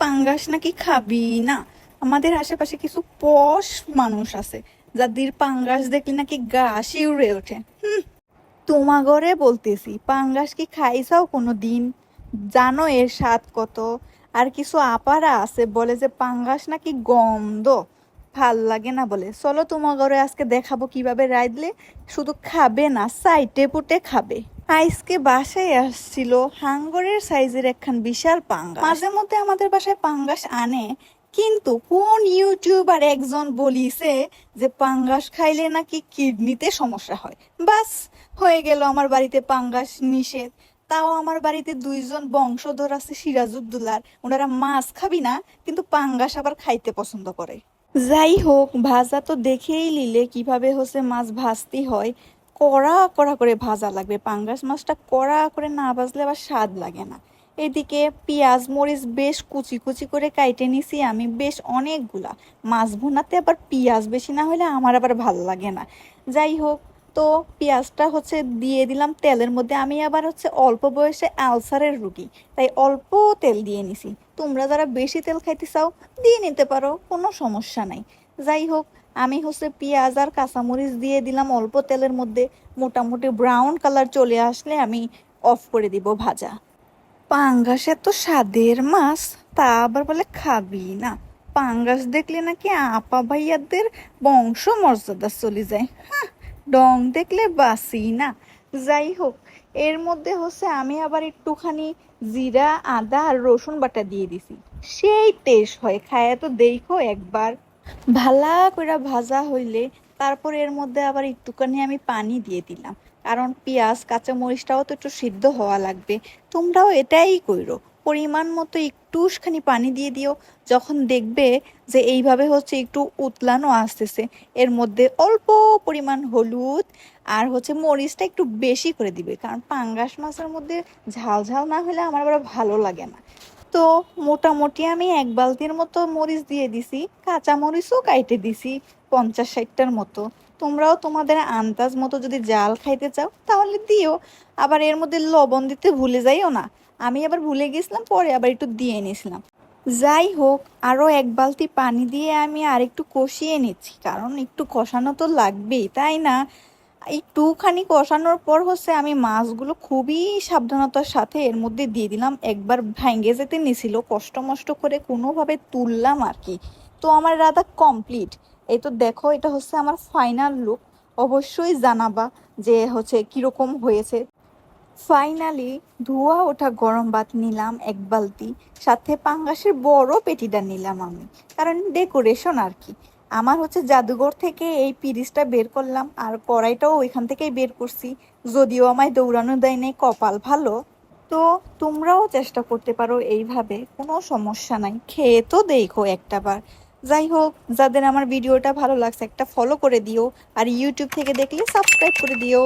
পাঙ্গাস নাকি খাবি? না, আমাদের আশেপাশে কিছু পশ মানুষ আছে, যাদের পাঙ্গাস দেখলে নাকি গা শিউরে ওঠে। হুম, তোমাগরে বলতেছি, পাঙ্গাস কি খাইছাও কোনো দিন জানো এর স্বাদ কত? আর কিছু আপারা আছে, বলে যে পাঙ্গাস নাকি গন্ধ। ভালো লাগে না বলে। চলো তোমাগরে আজকে দেখাবো কীভাবে রাইদলে শুধু খাবে না, সাইটে পুটে খাবে। আইসকে বাসায় আসছিল। হাঙ্গরের সাইজের একখান বিশাল পাঙ্গাস। মাঝে মধ্যে আমাদের বাসায় পাঙ্গাস আনে, কিন্তু কোন ইউটিউবার একজন বলিছে যে পাঙ্গাস খাইলে নাকি কিডনিতে সমস্যা হয়। বাস, হয়ে গেল আমার বাড়িতে পাঙ্গাস নিষেধ। তাও আমার বাড়িতে দুইজন বংশধর আছে সিরাজউদ্দৌলার। ওনারা মাছ খাবি না, কিন্তু পাঙ্গাস আবার খাইতে পছন্দ করে। যাই হোক, ভাজা তো দেখেই নিলে, কীভাবে হচ্ছে মাছ ভাজতে হয়। কড়া কড়া করে ভাজা লাগবে পাঙ্গাস মাছটা। কড়া করে না ভাজলে আবার স্বাদ লাগে না। এদিকে পেঁয়াজ, মরিচ বেশ কুচি কুচি করে কাইটে নিছি আমি। বেশ অনেকগুলা। মাছ ভুনাতে আবার পেঁয়াজ বেশি না হলে আমার আবার ভালো লাগে না। যাই হোক তো পেঁয়াজটা হচ্ছে দিয়ে দিলাম তেলের মধ্যে। আমি আবার হচ্ছে অল্প বয়সে আলসারের রুগী, তাই অল্প তেল দিয়ে নিছি। তোমরা যারা বেশি তেল খাইতে চাও, দিয়ে নিতে পারো, কোনো সমস্যা নাই। যাই হোক, আমি হচ্ছে পেঁয়াজ আর কাঁচামরিচ দিয়ে দিলাম অল্প তেলের মধ্যে। মোটামুটি ব্রাউন কালার চলে আসলে আমি অফ করে দিব ভাজা। পাঙ্গাস এত স্বাদের মাছ, তা আবার বলে খাবি না। পাঙ্গাস দেখলে নাকি আপা ভাইয়াদের বংশ মর্যাদা চলে যায়। হ্যাঁ ডং দেখলে বাসি না। যাই হোক, এর মধ্যে হচ্ছে আমি আবার একটুখানি জিরা, আদা আর রসুন বাটা দিয়ে দিছি। সেই টেস্ট হয়, খায়া তো দেখো একবার। ভালা করে ভাজা হইলে তারপর এর মধ্যে আবার একটুখানি আমি পানি দিয়ে দিলাম। কারণ পেঁয়াজ, কাঁচামরিচটাও তো একটু সিদ্ধ হওয়া লাগবে। তোমরাও এটাই কইরো। পরিমাণ মতো একটুখানি পানি দিয়ে দিও, যখন দেখবে যে এইভাবে হচ্ছে একটু উতলানো আসতেছে। এর মধ্যে অল্প পরিমাণ হলুদ আর হচ্ছে মরিচটা একটু বেশি করে দিবে, কারণ পাঙ্গাস মাছের মধ্যে ঝাল ঝাল না হলে আমার আবার ভালো লাগে না। তো মোটামুটি আমি এক বালতির মতো মরিচ দিয়ে দিছি কাঁচা মরিচও কাইটে দিছি পঞ্চাশ ষাটটার মতো। তোমরাও তোমাদের আন্দাজ মতো যদি জাল খাইতে চাও তাহলে দিও, আবার এর মধ্যে লবণ দিতে ভুলে যাইও না। আমি আবার ভুলে গেছিলাম, পরে আবার একটু দিয়ে নিয়েছিলাম যাই হোক, আরও এক বালতি পানি দিয়ে আমি আর একটু কষিয়ে নিচ্ছি, কারণ একটু কষানো তো লাগবেই, তাই না? একটুখানি কষানোর পর হচ্ছে আমি মাছগুলো খুবই সাবধানতার সাথে এর মধ্যে দিয়ে দিলাম। একবার ভেঙে যেতে নিছিল, কষ্ট মষ্ট করে কোনোভাবে তুললাম আর কি। তো আমার রাধা কমপ্লিট এই তো দেখো, এটা হচ্ছে আমার ফাইনাল লুক অবশ্যই জানাবা যে হচ্ছে কীরকম হয়েছে। ফাইনালি ধোয়া ওঠা গরম ভাত নিলাম এক বালতি। সাথে পাঙ্গাসের বড় পেটিটা নিলাম আমি। কারণ ডেকোরেশন আর কি। আমার হচ্ছে জাদুঘর থেকে এই পিরিসটা বের করলাম আর কড়াইটাও ওইখান থেকেই বের করছি। যদিও আমায় দৌড়ানো দেয় নেই, কপাল ভালো। তো তোমরাও চেষ্টা করতে পারো এইভাবে, কোনো সমস্যা নাই। খেয়ে তো দেখো একটাবার। যাই হোক, যাদের আমার ভিডিওটা ভালো লাগছে একটা ফলো করে দিও। আর ইউটিউব থেকে দেখলে সাবস্ক্রাইব করে দিও।